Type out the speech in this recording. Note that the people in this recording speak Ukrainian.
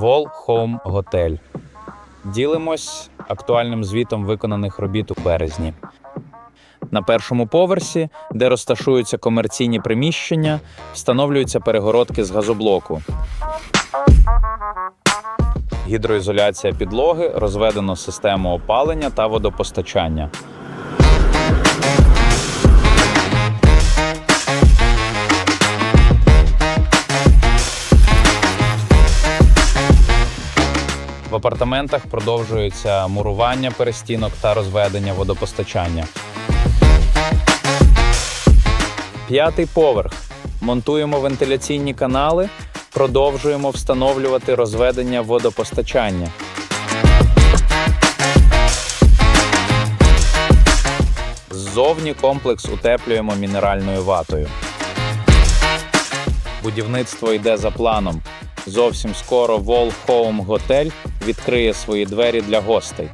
Wall Home Hotel. Ділимось актуальним звітом виконаних робіт у березні. На першому поверсі, де розташуються комерційні приміщення, встановлюються перегородки з газоблоку. Гідроізоляція підлоги, розведено систему опалення та водопостачання. В апартаментах продовжується мурування перестінок та розведення водопостачання. П'ятий поверх. Монтуємо вентиляційні канали, продовжуємо встановлювати розведення водопостачання. Ззовні комплекс утеплюємо мінеральною ватою. Будівництво йде за планом. Зовсім скоро Волхоум Готель відкриє свої двері для гостей.